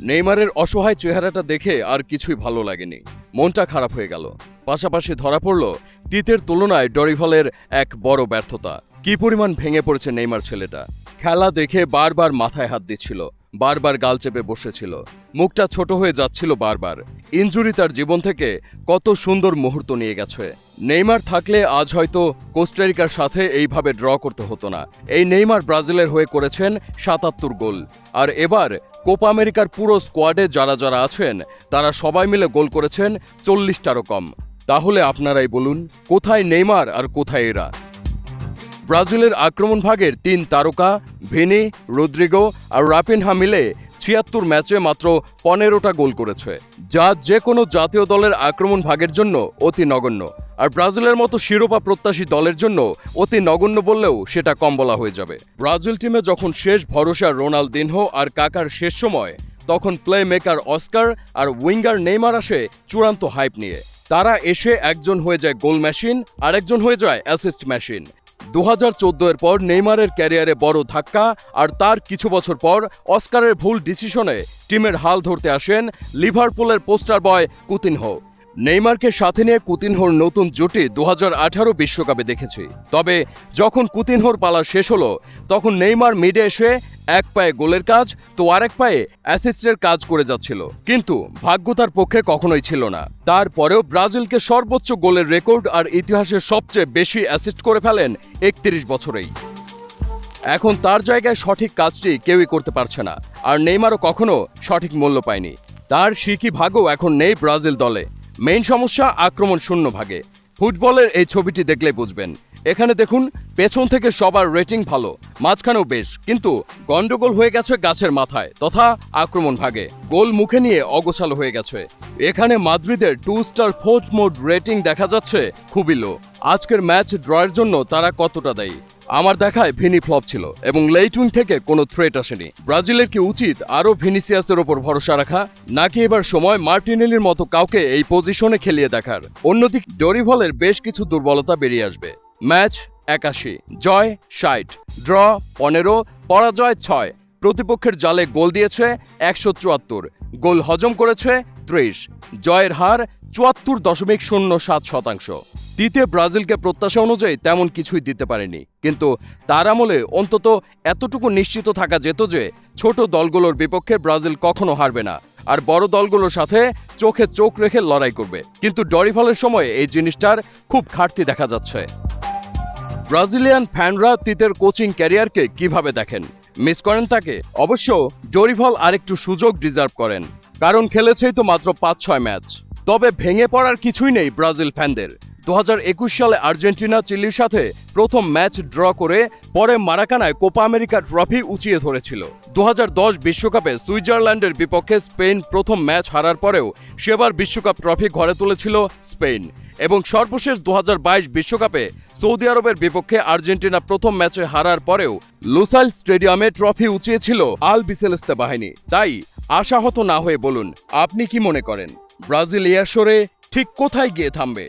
নেইমারের অসহায় চেহারাটা দেখে আর কিছুই ভালো লাগেনি। মনটা খারাপ হয়ে গেল। পাশাপাশি ধরা পড়ল তিতের তুলনায় ডরিভলের এক বড় ব্যর্থতা। কি পরিমাণ ভেঙে পড়েছে নেইমার ছেলেটা। খেলা দেখে বারবার মাথায় হাত দিচ্ছিল, বারবার গাল চেপে বসেছিল। মুখটা ছোট হয়ে যাচ্ছিল বারবার। ইনজুরি তার জীবন থেকে কত সুন্দর মুহূর্ত নিয়ে গেছে। নেইমার থাকলে আজ হয়তো কোস্টারিকার সাথে এইভাবে ড্র করতে হতো না। এই নেইমার ব্রাজিলের হয়ে করেছেন সাতাত্তর গোল। আর এবার কোপা আমেরিকার পুরো স্কোয়াডে যারা যারা আছেন, তারা সবাই মিলে গোল করেছেন চল্লিশটারও কম। তাহলে আপনারাই বলুন, কোথায় নেইমার আর কোথায় এরা? ব্রাজিলের আক্রমণ ভাগের তিন তারকা, ভিনি, রদ্রিগো আর রাপিনহা মিলে ছিয়াত্তর ম্যাচে মাত্র পনেরোটা গোল করেছে, যা যে কোনো জাতীয় দলের আক্রমণ ভাগের জন্য অতি নগণ্য। আর ব্রাজিলের মতো শিরোপা প্রত্যাশী দলের জন্য অতি নগণ্য বললেও সেটা কম বলা হয়ে যাবে। ব্রাজিল টিমে যখন শেষ ভরসা রোনালদিনহো আর কাকার শেষ সময়, তখন প্লে মেকার অস্কার আর উইঙ্গার নেইমার আসে চূড়ান্ত হাইপ নিয়ে। তারা এসে একজন হয়ে যায় গোল মেশিন আর একজন হয়ে যায় অ্যাসিস্ট মেশিন দু হাজার এর পর নেইমারের ক্যারিয়ারে বড় ধাক্কা, আর তার কিছু বছর পর অস্কারের ভুল ডিসিশনে টিমের হাল ধরতে আসেন লিভারপুলের পোস্টার বয় কুতিনহো। নেইমারকে সাথে নিয়ে কুতিনহোর নতুন জুটি দু বিশ্বকাপে দেখেছি। তবে যখন কুতিনহোর পালা শেষ হলো, তখন নেইমার মিডে এসে এক পায়ে গোলের কাজ তো আরেক পায়ে অ্যাসিস্টের কাজ করে যাচ্ছিল। কিন্তু ভাগ্য তার পক্ষে কখনোই ছিল না। তারপরেও ব্রাজিলকে সর্বোচ্চ গোলের রেকর্ড আর ইতিহাসের সবচেয়ে বেশি অ্যাসিস্ট করে ফেলেন একত্রিশ বছরেই। এখন তার জায়গায় সঠিক কাজটি কেউই করতে পারছে না, আর নেইমারও কখনো সঠিক মূল্য পায়নি। তার শিকি ভাগও এখন নেই ব্রাজিল দলে। মেইন সমস্যা, আক্রমণ শূন্য ভাগে। ফুটবলের এই ছবিটি দেখলে বুঝবেন। এখানে দেখুন, পেছন থেকে সবার রেটিং ভালো, মাঝখানেও বেশ, কিন্তু গন্ডগোল হয়ে গেছে গাছের মাথায়, তথা আক্রমণ ভাগে। গোল মুখে নিয়ে অগোছালো হয়ে গেছে। এখানে মাদ্রিদের two star fourth mode rating দেখা যাচ্ছে খুবই লো আজকের ম্যাচ ড্রয়ের জন্য তারা কতটা দেয়? আমার দেখায় ভিনি ফ্লপ ছিল এবং লেইটুইং থেকে কোনো থ্রেট আসেনি। ব্রাজিলের কি উচিত আরও ভিনিসিয়াসের ওপর ভরসা রাখা, নাকি এবার সময় মার্টিনেলির মতো কাউকে এই পজিশনে খেলিয়ে দেখার? অন্যদিকে ডরিভলের বেশ কিছু দুর্বলতা বেরিয়ে আসবে। ম্যাচ একাশি, জয় ষাট, ড্র পনেরো, পরাজয় ছয়। প্রতিপক্ষের জালে গোল দিয়েছে একশো চুয়াত্তর, গোল হজম করেছে ত্রিশ, জয়ের হার চুয়াত্তর দশমিক শূন্য সাত শতাংশ। তৃতীয় ব্রাজিলকে প্রত্যাশা অনুযায়ী তেমন কিছুই দিতে পারেনি। কিন্তু তার আমলে অন্তত এতটুকু নিশ্চিত থাকা যেত যে ছোট দলগুলোর বিপক্ষে ব্রাজিল কখনো হারবে না। আর বড় দলগুলোর সাথে চোখে চোখ রেখে লড়াই করবে। কিন্তু ডরিফলের সময় এই জিনিসটার খুব ঘাটতি দেখা যাচ্ছে। ব্রাজিলিয়ান ফ্যানরা তিতের কোচিং ক্যারিয়ারকে কীভাবে দেখেন? মিস করেন তাকে। অবশ্য ডরিভল আরেকটু সুযোগ ডিজার্ভ করেন। কারণ খেলেছেই তো মাত্র পাঁচ ছয় ম্যাচ। তবে ভেঙে পড়ার কিছুই নেই ব্রাজিল ফ্যানদের। দু হাজার একুশ সালে আর্জেন্টিনা চিলির সাথে প্রথম ম্যাচ ড্র করে পরে মারাকানায় কোপা আমেরিকা ট্রফি উঁচিয়ে ধরেছিল। দু বিশ্বকাপে সুইজারল্যান্ডের বিপক্ষে স্পেন প্রথম ম্যাচ হারার পরেও সেবার বিশ্বকাপ ট্রফি ঘরে তুলেছিল স্পেন। এবং সর্বশেষ দু বিশ্বকাপে সৌদি আরবের বিপক্ষে আর্জেন্টিনা প্রথম ম্যাচে হারার পরেও লুসাইল স্টেডিয়ামে ট্রফি উঁচিয়েছিল আল বিসেলেস্তে বাহিনী। তাই আশাহত না হয়ে বলুন আপনি কি মনে করেন ব্রাজিল ইয়াসরে ঠিক কোথায় গিয়ে থামবে?